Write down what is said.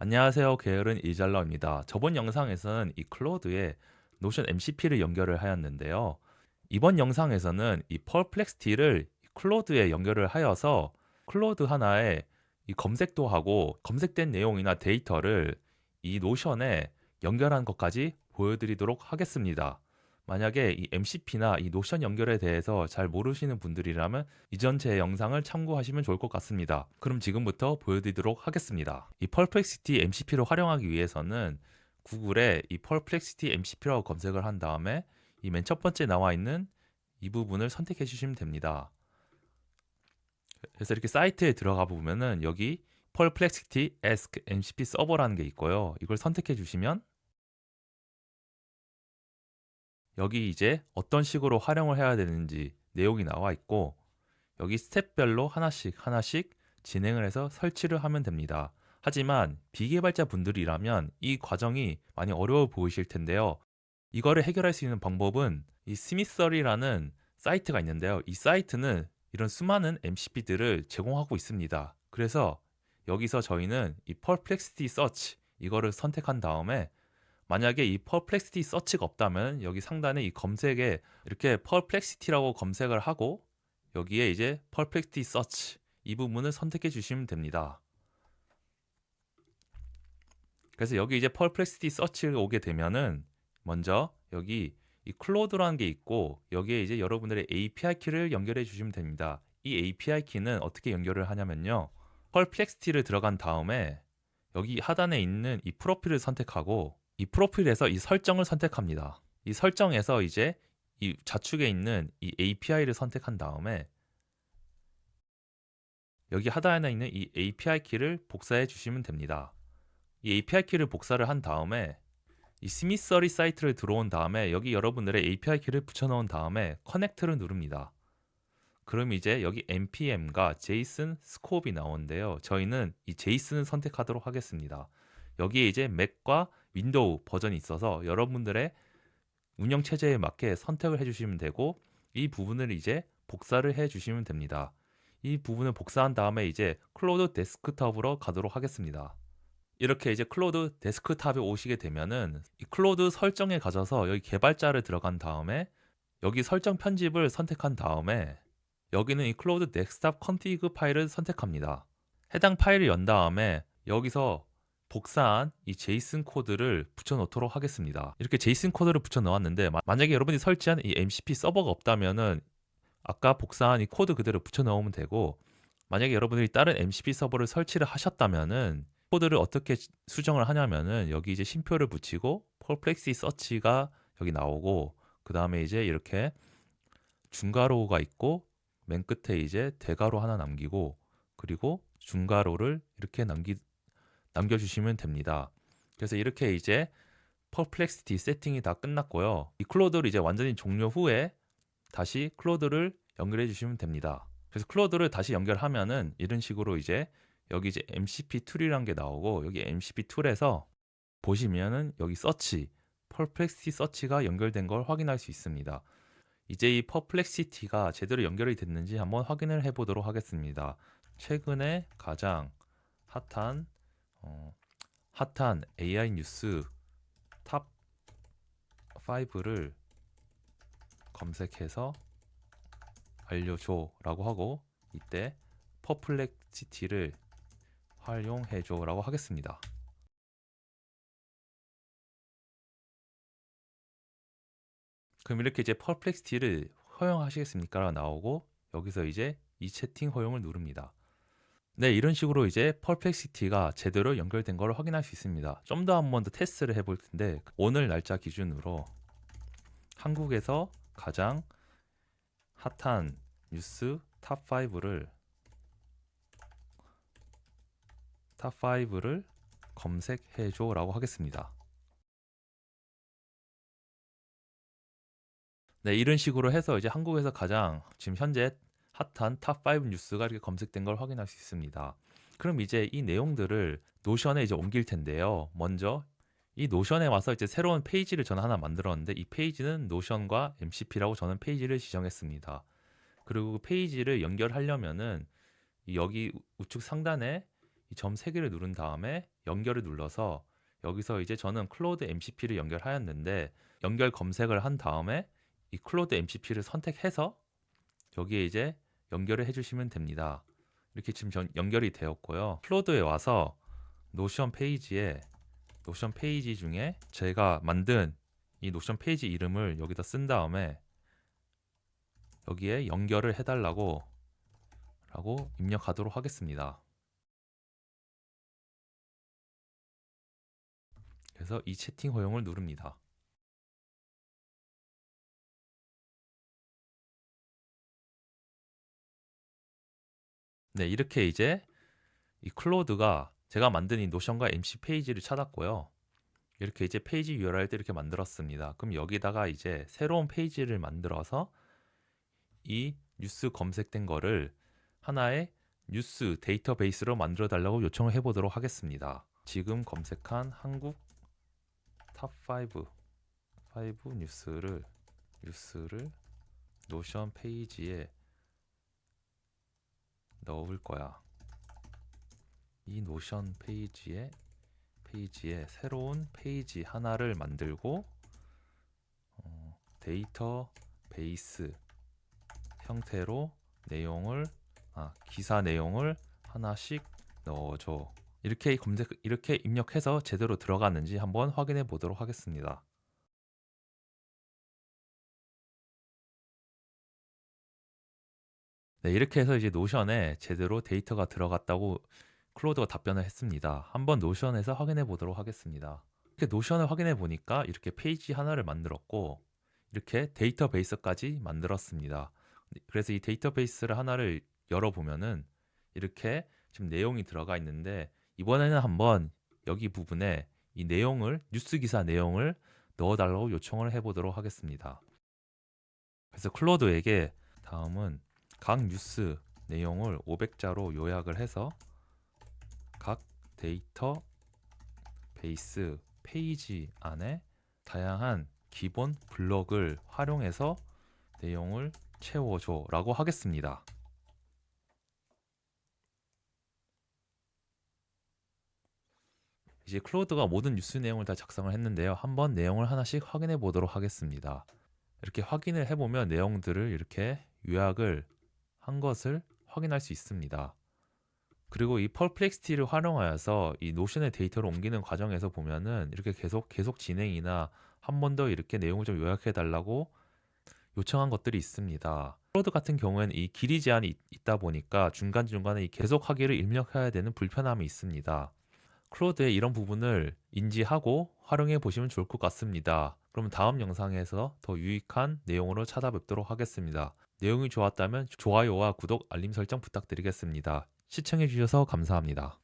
안녕하세요. 게으른 이잘러입니다. 저번 영상에서는 이 클로드에 노션 MCP를 연결을 하였는데요. 이번 영상에서는 이 펄플렉스티를 클로드에 연결을 하여서 클로드 하나에 이 검색도 하고 검색된 내용이나 데이터를 이 노션에 연결한 것까지 보여드리도록 하겠습니다. 만약에 이 MCP나 이 노션 연결에 대해서 잘 모르시는 분들이라면 이전 제 영상을 참고하시면 좋을 것 같습니다. 그럼 지금부터 보여드리도록 하겠습니다. 이 Perplexity MCP를 활용하기 위해서는 구글에 이 Perplexity MCP라고 검색을 한 다음에 이 맨 첫 번째 나와 있는 이 부분을 선택해 주시면 됩니다. 그래서 이렇게 사이트에 들어가 보면은 여기 Perplexity Ask MCP 서버라는 게 있고요. 이걸 선택해 주시면 여기 이제 어떤 식으로 활용을 해야 되는지 내용이 나와 있고 여기 스텝별로 하나씩 하나씩 진행을 해서 설치를 하면 됩니다. 하지만 비개발자 분들이라면 이 과정이 많이 어려워 보이실 텐데요. 이거를 해결할 수 있는 방법은 이 스미서리라는 사이트가 있는데요. 이 사이트는 이런 수많은 MCP들을 제공하고 있습니다. 그래서 여기서 저희는 이 Perplexity Search 이거를 선택한 다음에 만약에 이 Perplexity 서치가 없다면 여기 상단에 이 검색에 이렇게 Perplexity라고 검색을 하고 여기에 이제 Perplexity Search 이 부분을 선택해 주시면 됩니다. 그래서 여기 이제 Perplexity Search가 오게 되면은 먼저 여기 이 클로드라는 게 있고 여기에 이제 여러분들의 API 키를 연결해 주시면 됩니다. 이 API 키는 어떻게 연결을 하냐면요. Perplexity를 들어간 다음에 여기 하단에 있는 이 프로필을 선택하고 이 프로필에서 이 설정을 선택합니다. 이 설정에서 이제 이 좌측에 있는 이 API를 선택한 다음에 여기 하단에 있는 이 API 키를 복사해 주시면 됩니다. 이 API 키를 복사를 한 다음에 이 스미서리 사이트를 들어온 다음에 여기 여러분들의 API 키를 붙여넣은 다음에 커넥트를 누릅니다. 그럼 이제 여기 npm과 JSON 스코업이 나오는데요. 저희는 이 JSON을 선택하도록 하겠습니다. 여기에 이제 맥과 윈도우 버전이 있어서 여러분들의 운영 체제에 맞게 선택을 해주시면 되고 이 부분을 이제 복사를 해주시면 됩니다. 이 부분을 복사한 다음에 이제 클로드 데스크탑으로 가도록 하겠습니다. 이렇게 이제 클로드 데스크탑에 오시게 되면은 이 클로드 설정에 가셔서 여기 개발자를 들어간 다음에 여기 설정 편집을 선택한 다음에 여기는 이 클로드 데스크탑 컨피그 파일을 선택합니다. 해당 파일을 연 다음에 여기서 복사한 이 제이슨 코드를 붙여 넣도록 하겠습니다. 이렇게 제이슨 코드를 붙여 넣었는데 만약에 여러분이 설치한 이 MCP 서버가 없다면은 아까 복사한 이 코드 그대로 붙여 넣으면 되고 만약에 여러분들이 다른 MCP 서버를 설치를 하셨다면은 코드를 어떻게 수정을 하냐면은 여기 이제 심표를 붙이고 perplexity search가 여기 나오고 그 다음에 이제 이렇게 중괄호가 있고 맨 끝에 이제 대괄호 하나 남기고 그리고 중괄호를 이렇게 남기 남겨주시면 됩니다. 그래서 이렇게 이제 퍼플렉시티 세팅이 다 끝났고요. 이 클로드를 이제 완전히 종료 후에 다시 클로드를 연결해 주시면 됩니다. 그래서 클로드를 다시 연결하면은 이런 식으로 이제 여기 이제 MCP 툴이란 게 나오고 여기 MCP 툴에서 보시면은 여기 서치, 퍼플렉시티 서치가 연결된 걸 확인할 수 있습니다. 이제 이 퍼플렉시티가 제대로 연결이 됐는지 한번 확인을 해 보도록 하겠습니다. 최근에 가장 핫한 어, 핫한 AI 뉴스 탑 5를 검색해서 알려줘라고 하고 이때 퍼플렉시티를 활용해줘라고 하겠습니다. 그럼 이렇게 이제 퍼플렉시티를 허용하시겠습니까? 나오고 여기서 이제 이 채팅 허용을 누릅니다. 네, 이런 식으로 이제 퍼플렉시티가 제대로 연결된 걸 확인할 수 있습니다. 좀 더 한 번 더 테스트를 해볼 텐데 오늘 날짜 기준으로 한국에서 가장 핫한 뉴스 탑 5를 탑 5를 검색해 줘라고 하겠습니다. 네, 이런 식으로 해서 이제 한국에서 가장 지금 현재 핫한 탑5 뉴스가 이렇게 검색된 걸 확인할 수 있습니다. 그럼 이제 이 내용들을 노션에 이제 옮길 텐데요. 먼저 이 노션에 와서 이제 새로운 페이지를 저는 하나 만들었는데 이 페이지는 노션과 MCP라고 저는 페이지를 지정했습니다. 그리고 그 페이지를 연결하려면은 여기 우측 상단에 이 점 3개를 누른 다음에 연결을 눌러서 여기서 이제 저는 클로드 MCP를 연결하였는데 연결 검색을 한 다음에 이 클로드 MCP를 선택해서 여기에 이제 연결을 해주시면 됩니다. 이렇게 지금 전- 연결이 되었고요. 클로드에 와서 노션 페이지에 노션 페이지 중에 제가 만든 이 노션 페이지 이름을 여기다 쓴 다음에 여기에 연결을 해달라고 라고 입력하도록 하겠습니다. 그래서 이 채팅 허용을 누릅니다. 네, 이렇게 이제 이 클로드가 제가 만든 이 노션과 MC 페이지를 찾았고요. 이렇게 이제 페이지 URL도 이렇게 만들었습니다. 그럼 여기다가 이제 새로운 페이지를 만들어서 이 뉴스 검색된 거를 하나의 뉴스 데이터베이스로 만들어 달라고 요청을 해 보도록 하겠습니다. 지금 검색한 한국 탑5 5 뉴스를 뉴스를 노션 페이지에 넣을 거야. 이 노션 페이지에 페이지에 새로운 페이지 하나를 만들고 어, 데이터 베이스 형태로 내용을 아, 기사 내용을 하나씩 넣어줘. 이렇게 검색 이렇게 입력해서 제대로 들어갔는지 한번 확인해 보도록 하겠습니다. 네, 이렇게 해서 이제 노션에 제대로 데이터가 들어갔다고 클로드가 답변을 했습니다. 한번 노션에서 확인해 보도록 하겠습니다. 이렇게 노션을 확인해 보니까 이렇게 페이지 하나를 만들었고 이렇게 데이터베이스까지 만들었습니다. 그래서 이 데이터베이스를 하나를 열어보면은 이렇게 지금 내용이 들어가 있는데 이번에는 한번 여기 부분에 이 내용을 뉴스 기사 내용을 넣어달라고 요청을 해보도록 하겠습니다. 그래서 클로드에게 다음은 각 뉴스 내용을 500자로 요약을 해서 각 데이터 베이스 페이지 안에 다양한 기본 블럭을 활용해서 내용을 채워줘 라고 하겠습니다. 이제 클로드가 모든 뉴스 내용을 다 작성을 했는데요. 한번 내용을 하나씩 확인해 보도록 하겠습니다. 이렇게 확인을 해보면 내용들을 이렇게 요약을 한 것을 확인할 수 있습니다. 그리고 이 펄플렉시티를 활용하여서 이 노션의 데이터를 옮기는 과정에서 보면은 이렇게 계속 계속 진행이나 한 번 더 이렇게 내용을 좀 요약해 달라고 요청한 것들이 있습니다. 클로드 같은 경우에는 이 길이 제한이 있- 있다 보니까 중간중간에 이 계속하기를 입력해야 되는 불편함이 있습니다. 클로드의 이런 부분을 인지하고 활용해 보시면 좋을 것 같습니다. 그럼 다음 영상에서 더 유익한 내용으로 찾아뵙도록 하겠습니다. 내용이 좋았다면 좋아요와 구독, 알림 설정 부탁드리겠습니다. 시청해 주셔서 감사합니다.